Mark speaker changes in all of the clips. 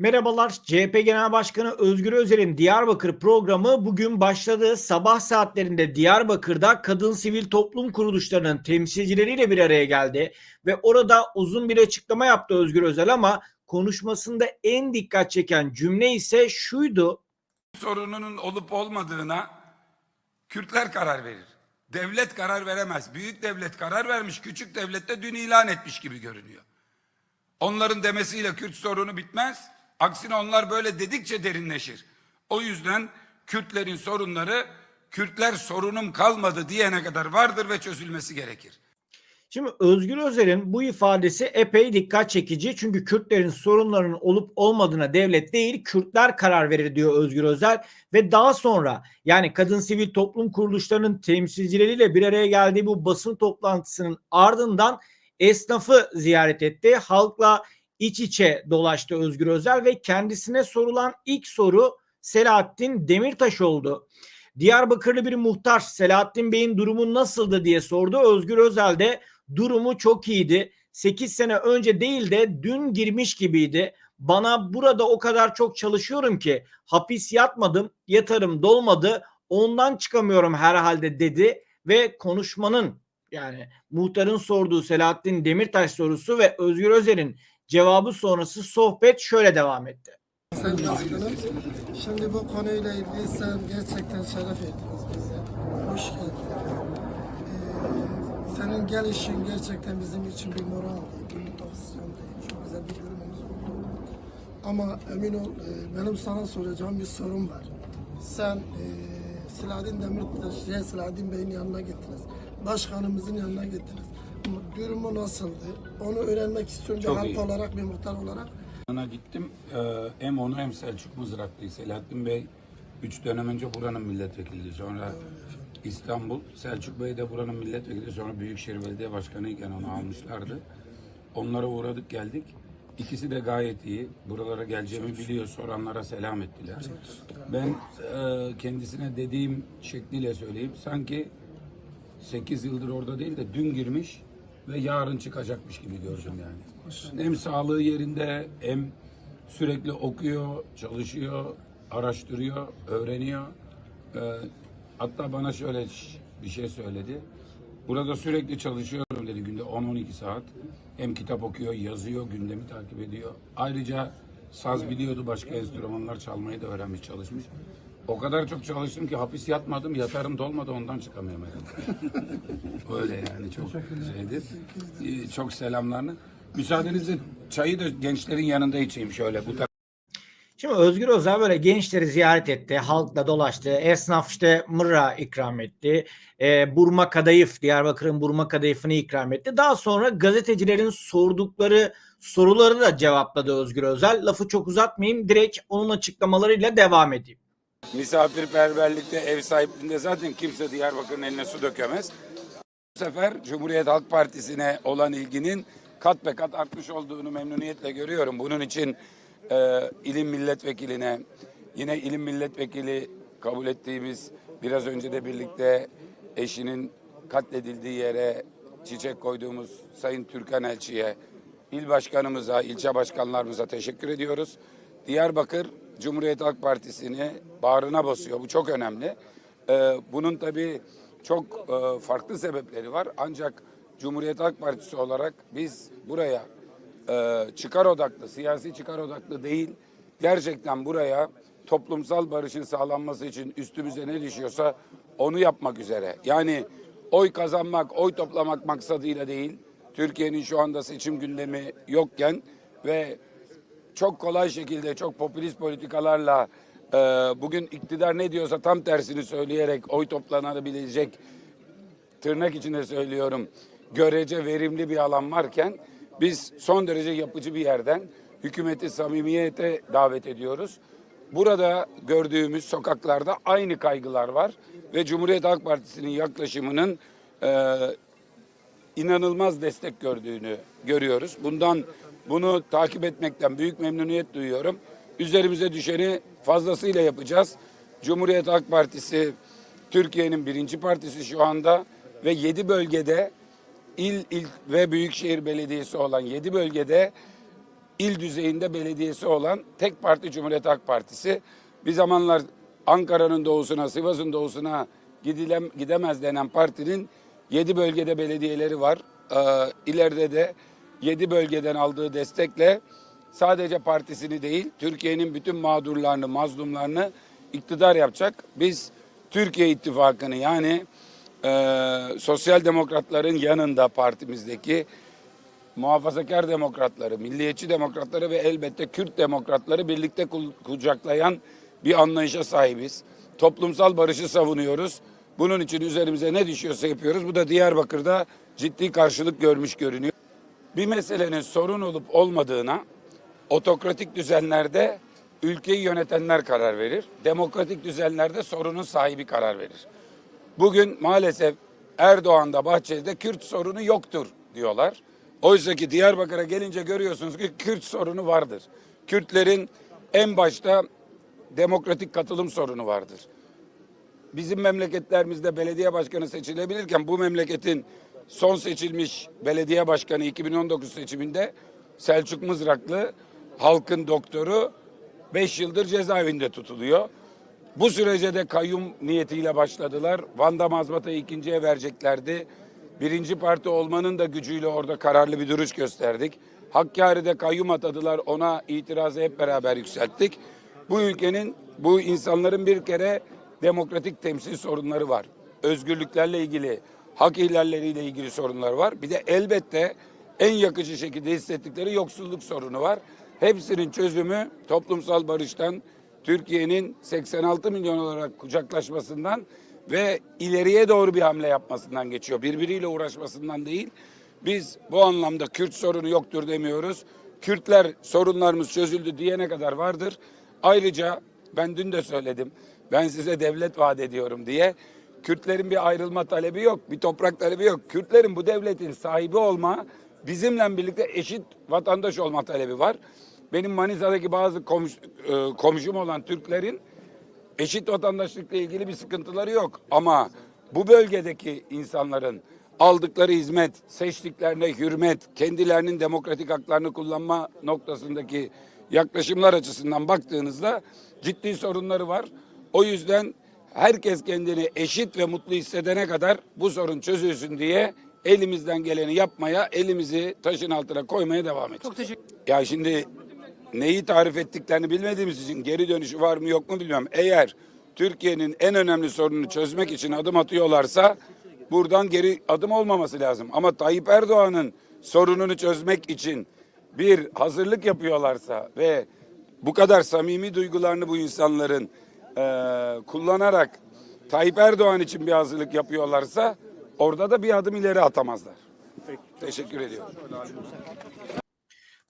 Speaker 1: Merhabalar. CHP Genel Başkanı Özgür Özel'in Diyarbakır programı bugün başladı. Sabah saatlerinde Diyarbakır'da kadın sivil toplum kuruluşlarının temsilcileriyle bir araya geldi ve orada uzun bir açıklama yaptı Özgür Özel ama konuşmasında en dikkat çeken cümle ise şuydu.
Speaker 2: sorununun olup olmadığına Kürtler karar verir. Devlet karar veremez. Büyük devlet karar vermiş, küçük devlet de dün ilan etmiş gibi görünüyor. Onların demesiyle Kürt sorunu bitmez. Aksine onlar böyle dedikçe derinleşir. O yüzden Kürtlerin sorunları Kürtler sorunum kalmadı diyene kadar vardır ve çözülmesi gerekir.
Speaker 1: Şimdi Özgür Özel'in bu ifadesi epey dikkat çekici. Çünkü Kürtlerin sorunlarının olup olmadığına devlet değil Kürtler karar verir diyor Özgür Özel. Ve daha sonra yani kadın sivil toplum kuruluşlarının temsilcileriyle bir araya geldiği bu basın toplantısının ardından esnafı ziyaret etti. Halkla iç içe dolaştı Özgür Özel ve kendisine sorulan ilk soru Selahattin Demirtaş oldu. Diyarbakırlı bir muhtar Selahattin Bey'in durumu nasıldı diye sordu. Özgür Özel de durumu çok iyiydi. 8 sene önce değil de dün girmiş gibiydi. Bana burada o kadar çok çalışıyorum ki hapis yatmadım, yatarım dolmadı. Ondan çıkamıyorum herhalde dedi ve konuşmanın yani muhtarın sorduğu Selahattin Demirtaş sorusu ve Özgür Özel'in cevabı sonrası sohbet şöyle devam etti.
Speaker 3: Sayın Başkanım, şimdi bu konuyla ilgili sen gerçekten şeref verdiniz bize. Hoş geldin. Ee, senin gelişin gerçekten bizim için bir moral, bir motivasyon, çok güzel bir durumumuz oldu. Ama emin ol, e, benim sana soracağım bir sorum var. Sen e, Selahattin Demirtaş, Selahattin Bey'in yanına gittiniz. Başkanımızın yanına gittiniz. Durumu nasıldı? Onu öğrenmek istiyorum.
Speaker 2: Çok
Speaker 3: bir halk
Speaker 2: iyi.
Speaker 3: olarak, bir muhtar olarak.
Speaker 2: Ona gittim. Ee, hem onu hem Selçuk Mızraklı'yı. Selahattin Bey 3 dönem önce buranın milletvekiliydi. Sonra İstanbul. Selçuk Bey de buranın milletvekili. Sonra Büyükşehir Belediye Başkanı iken onu almışlardı. Onlara uğradık geldik. İkisi de gayet iyi. Buralara geleceğimi biliyor. Soranlara selam ettiler. Ben e, kendisine dediğim şekliyle söyleyeyim. Sanki 8 yıldır orada değil de dün girmiş ve yarın çıkacakmış gibi gördüm yani. Hem sağlığı yerinde hem sürekli okuyor, çalışıyor, araştırıyor, öğreniyor. Ee, hatta bana şöyle bir şey söyledi. Burada sürekli çalışıyorum dedi günde 10-12 saat. Hem kitap okuyor, yazıyor, gündemi takip ediyor. Ayrıca saz biliyordu, başka enstrümanlar çalmayı da öğrenmiş, çalışmış. O kadar çok çalıştım ki hapis yatmadım, yatarım dolmadı ondan çıkamıyorum herhalde. Öyle yani çok şeydir. Ee, Çok selamlarını. Müsaadenizle çayı da gençlerin yanında içeyim şöyle bu.
Speaker 1: Şimdi Özgür Özel böyle gençleri ziyaret etti, halkla dolaştı, esnaf işte mırra ikram etti, e, burma kadayıf, Diyarbakır'ın burma kadayıfını ikram etti. Daha sonra gazetecilerin sordukları soruları da cevapladı Özgür Özel. Lafı çok uzatmayayım, direkt onun açıklamalarıyla devam edeyim.
Speaker 2: Misafirperverlikte, ev sahipliğinde zaten kimse Diyarbakır'ın eline su dökemez. Bu sefer Cumhuriyet Halk Partisi'ne olan ilginin kat be kat artmış olduğunu memnuniyetle görüyorum. Bunun için e, ilim milletvekiline, yine ilim milletvekili kabul ettiğimiz biraz önce de birlikte eşinin katledildiği yere çiçek koyduğumuz Sayın Türkan Elçi'ye, il başkanımıza, ilçe başkanlarımıza teşekkür ediyoruz. Diyarbakır Cumhuriyet Halk Partisi'ni bağrına basıyor. Bu çok önemli. Ee, bunun tabii çok e, farklı sebepleri var. Ancak Cumhuriyet Halk Partisi olarak biz buraya e, çıkar odaklı, siyasi çıkar odaklı değil, gerçekten buraya toplumsal barışın sağlanması için üstümüze ne düşüyorsa onu yapmak üzere. Yani oy kazanmak, oy toplamak maksadıyla değil, Türkiye'nin şu anda seçim gündemi yokken ve çok kolay şekilde çok popülist politikalarla e, bugün iktidar ne diyorsa tam tersini söyleyerek oy toplanabilecek tırnak içinde söylüyorum görece verimli bir alan varken biz son derece yapıcı bir yerden hükümeti samimiyete davet ediyoruz. Burada gördüğümüz sokaklarda aynı kaygılar var ve Cumhuriyet Halk Partisi'nin yaklaşımının e, inanılmaz destek gördüğünü görüyoruz. Bundan bunu takip etmekten büyük memnuniyet duyuyorum. Üzerimize düşeni fazlasıyla yapacağız. Cumhuriyet Halk Partisi Türkiye'nin birinci partisi şu anda ve yedi bölgede il, il ve büyükşehir belediyesi olan yedi bölgede il düzeyinde belediyesi olan tek parti Cumhuriyet Halk Partisi. Bir zamanlar Ankara'nın doğusuna, Sivas'ın doğusuna gidilem, gidemez denen partinin 7 bölgede belediyeleri var. Ee, ileride de 7 bölgeden aldığı destekle sadece partisini değil, Türkiye'nin bütün mağdurlarını, mazlumlarını iktidar yapacak. Biz Türkiye İttifakı'nı yani e, sosyal demokratların yanında partimizdeki muhafazakar demokratları, milliyetçi demokratları ve elbette Kürt demokratları birlikte kucaklayan bir anlayışa sahibiz. Toplumsal barışı savunuyoruz. Bunun için üzerimize ne düşüyorsa yapıyoruz. Bu da Diyarbakır'da ciddi karşılık görmüş görünüyor. Bir meselenin sorun olup olmadığına otokratik düzenlerde ülkeyi yönetenler karar verir. Demokratik düzenlerde sorunun sahibi karar verir. Bugün maalesef Erdoğan'da Bahçeli'de Kürt sorunu yoktur diyorlar. Oysa ki Diyarbakır'a gelince görüyorsunuz ki Kürt sorunu vardır. Kürtlerin en başta demokratik katılım sorunu vardır. Bizim memleketlerimizde belediye başkanı seçilebilirken bu memleketin son seçilmiş belediye başkanı 2019 seçiminde Selçuk Mızraklı halkın doktoru 5 yıldır cezaevinde tutuluyor. Bu sürece de kayyum niyetiyle başladılar. Van'da mazbatayı ikinciye vereceklerdi. Birinci parti olmanın da gücüyle orada kararlı bir duruş gösterdik. Hakkari'de kayyum atadılar. Ona itirazı hep beraber yükselttik. Bu ülkenin, bu insanların bir kere demokratik temsil sorunları var. Özgürlüklerle ilgili, hak ihlalleriyle ilgili sorunlar var. Bir de elbette en yakıcı şekilde hissettikleri yoksulluk sorunu var. Hepsinin çözümü toplumsal barıştan, Türkiye'nin 86 milyon olarak kucaklaşmasından ve ileriye doğru bir hamle yapmasından geçiyor. Birbiriyle uğraşmasından değil. Biz bu anlamda Kürt sorunu yoktur demiyoruz. Kürtler sorunlarımız çözüldü diyene kadar vardır. Ayrıca ben dün de söyledim. Ben size devlet vaat ediyorum diye. Kürtlerin bir ayrılma talebi yok, bir toprak talebi yok. Kürtlerin bu devletin sahibi olma, bizimle birlikte eşit vatandaş olma talebi var. Benim Manisa'daki bazı komş, e, komşum olan Türklerin eşit vatandaşlıkla ilgili bir sıkıntıları yok. Ama bu bölgedeki insanların aldıkları hizmet, seçtiklerine hürmet, kendilerinin demokratik haklarını kullanma noktasındaki yaklaşımlar açısından baktığınızda ciddi sorunları var. O yüzden herkes kendini eşit ve mutlu hissedene kadar bu sorun çözülsün diye elimizden geleni yapmaya, elimizi taşın altına koymaya devam edeceğiz.
Speaker 4: Çok teşekkür
Speaker 2: Ya şimdi neyi tarif ettiklerini bilmediğimiz için geri dönüşü var mı yok mu bilmiyorum. Eğer Türkiye'nin en önemli sorununu çözmek için adım atıyorlarsa buradan geri adım olmaması lazım. Ama Tayyip Erdoğan'ın sorununu çözmek için bir hazırlık yapıyorlarsa ve bu kadar samimi duygularını bu insanların eee, kullanarak Tayyip Erdoğan için bir hazırlık yapıyorlarsa orada da bir adım ileri atamazlar. Teşekkür ediyorum.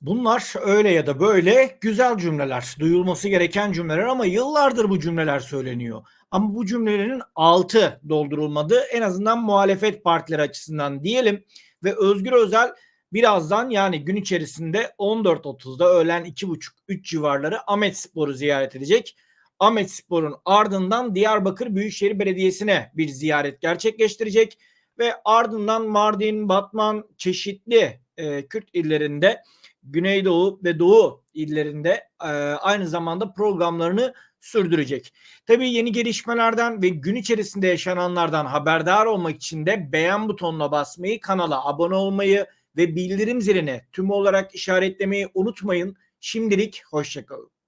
Speaker 1: Bunlar öyle ya da böyle güzel cümleler, duyulması gereken cümleler ama yıllardır bu cümleler söyleniyor. Ama bu cümlelerin altı doldurulmadı. En azından muhalefet partileri açısından diyelim ve Özgür Özel birazdan yani gün içerisinde 14.30'da öğlen 2.30-3 civarları Ahmet Spor'u ziyaret edecek. Ahmet Spor'un ardından Diyarbakır Büyükşehir Belediyesi'ne bir ziyaret gerçekleştirecek ve ardından Mardin, Batman çeşitli e, Kürt illerinde Güneydoğu ve Doğu illerinde e, aynı zamanda programlarını sürdürecek. Tabii yeni gelişmelerden ve gün içerisinde yaşananlardan haberdar olmak için de beğen butonuna basmayı, kanala abone olmayı ve bildirim zilini tüm olarak işaretlemeyi unutmayın. Şimdilik hoşçakalın.